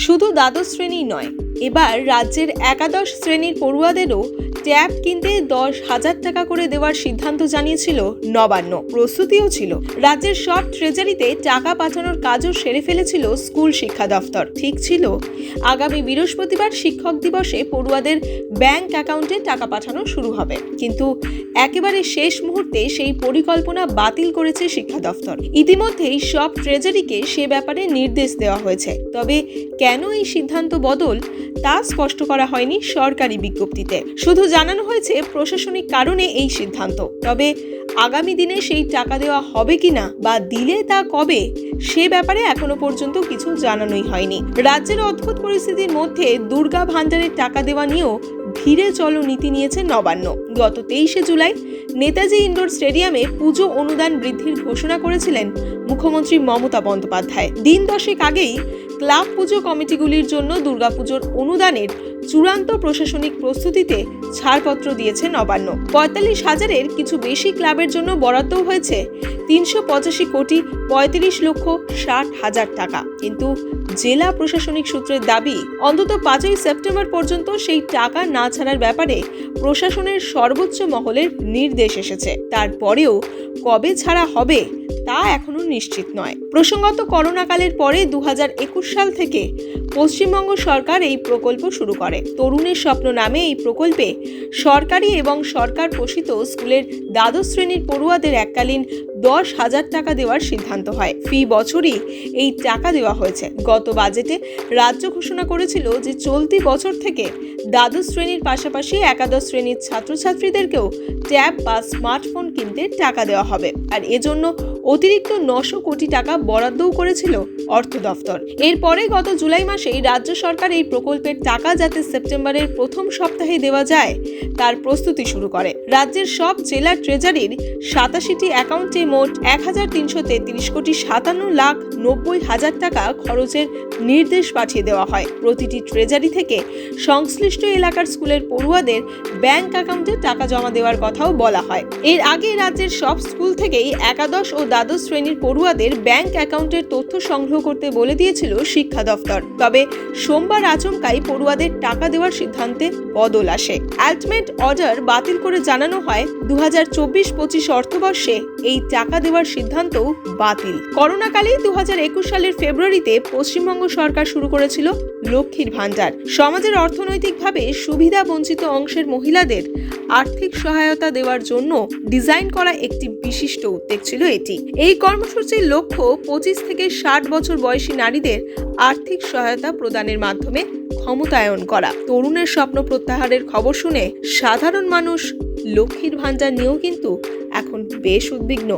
শুধু দ্বাদশ শ্রেণি নয় এবার রাজ্যের একাদশ শ্রেণির পড়ুয়াদেরও ট্যাব কিনতে দশ হাজার টাকা করে দেওয়ার সিদ্ধান্ত জানিয়েছিল নবান্ন। প্রস্তুতিও ছিল। রাজ্যের সব ট্রেজারিতে টাকা পাঠানোর কাজও সেরে ফেলেছিল স্কুল শিক্ষা দফতর। ঠিক ছিল, আগামী বৃহস্পতিবার শিক্ষক দিবসে পড়ুয়াদের ব্যাংক অ্যাকাউন্টে টাকা পাঠানো শুরু হবে। কিন্তু একেবারে শেষ মুহূর্তে সেই পরিকল্পনা বাতিল করেছে শিক্ষা দফতর। ইতিমধ্যেই সব ট্রেজারিকে সে ব্যাপারে নির্দেশ দেওয়া হয়েছে। তবে কেন এই সিদ্ধান্ত বদল তা স্পষ্ট করা হয়নি সরকারি বিজ্ঞপ্তিতে। শুধু জানানো হয়েছে প্রশাসনিক কারণে এই সিদ্ধান্ত। তবে আগামী দিনে সেই টাকা দেওয়া হবে কিনা বা দিলে তা কবে, সে ব্যাপারে এখনও পর্যন্ত কিছু জানানোই হয়নি। রাজ্যের অদ্ভুত পরিস্থিতির মধ্যে দুর্গা ভান্ডারের টাকা দেওয়া নিয়েও ধীরে চলো নীতি নিয়েছে নবান্ন। গত তেইশে জুলাই নেতাজি ইন্ডোর স্টেডিয়ামে পুজো অনুদান বৃদ্ধির ঘোষণা করেছিলেন মুখ্যমন্ত্রী মমতা বন্দ্যোপাধ্যায়। দিন দশেক আগেই ক্লাব পুজো কমিটিগুলির জন্য দুর্গাপুজোর অনুদানের চূড়ান্ত প্রশাসনিক প্রস্তুতিতে ছাড়পত্র দিয়েছে নবান্ন। পঁয়তাল্লিশ হাজারের কিছু বেশি ক্লাবের জন্য বরাদ্দ হয়েছে। তিনশো পঁচাশি কোটি পঁয়ত্রিশ লক্ষ ষাট হাজার টাকা। কিন্তু জেলা প্রশাসনিক সূত্রের দাবি, অন্তত পাঁচই সেপ্টেম্বর পর্যন্ত সেই টাকা না ছাড়ার ব্যাপারে প্রশাসনের সর্বোচ্চ মহলের নির্দেশ এসেছে। তারপরেও কবে ছাড়া হবে তা এখনও নিশ্চিত নয়। প্রসঙ্গত করোনাকালের পরে দু হাজার একুশ সাল থেকে পশ্চিমবঙ্গ সরকার এই প্রকল্প শুরু করে। তরুণের স্বপ্ন নামে এই প্রকল্পে সরকারি এবং সরকার পোষিত স্কুলের দ্বাদশ শ্রেণির পড়ুয়াদের এককালীন দশ হাজার টাকা দেওয়ার সিদ্ধান্ত হয়। ফি বছরই এই টাকা দেওয়া হয়েছে। গত বাজেটে রাজ্য ঘোষণা করেছিল যে চলতি বছর থেকে দ্বাদশ শ্রেণির পাশাপাশি একাদশ শ্রেণির ছাত্রছাত্রীদেরকেও ট্যাব বা স্মার্টফোন কিনতে টাকা দেওয়া হবে। আর এজন্য অতিরিক্ত নশো কোটি টাকা বরাদ্দও করেছিল অর্থ দফতর। এরপরে গত জুলাই মাসেই রাজ্য সরকার এই প্রকল্পের টাকা যাতে সেপ্টেম্বরের প্রথম সপ্তাহে দেওয়া যায়, তার প্রস্তুতি শুরু করে। রাজ্যের সব জেলা ট্রেজারির সাতাশিটি অ্যাকাউন্টে মোট এক হাজার তিনশো তেত্রিশ কোটি সাতান্ন লাখ নব্বই হাজার টাকা খরচের নির্দেশ পাঠিয়ে দেওয়া হয়। প্রতিটি ট্রেজারি থেকে সংশ্লিষ্ট এলাকার স্কুলের পড়ুয়াদের ব্যাংক অ্যাকাউন্টে টাকা জমা দেওয়ার কথাও বলা হয়। এর আগে রাজ্যের সব স্কুল থেকেই একাদশ ও দ্বাদশ শ্রেণির পড়ুয়াদের ব্যাংক অ্যাকাউন্টের তথ্য সংগ্রহ করতে বলে দিয়েছিল শিক্ষা দফতর। তবে সোমবার আচমকাই পড়ুয়াদের টাকা দেওয়ার সিদ্ধান্তে বদল আসে। আলটিমেট অর্ডার বাতিল করে জানানো হয় দু হাজার চব্বিশ পঁচিশ অর্থবর্ষে এই টাকা দেওয়ার সিদ্ধান্ত বাতিল। করোনাকালে দু হাজার একুশ সালের ফেব্রুয়ারিতে পশ্চিমবঙ্গ সরকার শুরু করেছিল লক্ষ্মীর ভাণ্ডার। সমাজের অর্থনৈতিকভাবে সুবিধা বঞ্চিত অংশের মহিলাদের আর্থিক সহায়তা দেওয়ার জন্য ডিজাইন করা একটি বিশিষ্ট উদ্যোগ ছিল এটি। এই কর্মসূচির লক্ষ্য পঁচিশ থেকে ষাট বছর বয়সী নারীদের আর্থিক সহায়তা প্রদানের মাধ্যমে ক্ষমতায়ন করা। তরুণের স্বপ্ন প্রত্যাহারের খবর শুনে সাধারণ মানুষ লক্ষ্মীর ভাণ্ডার নিয়েও কিন্তু এখন বেশ উদ্বিগ্ন।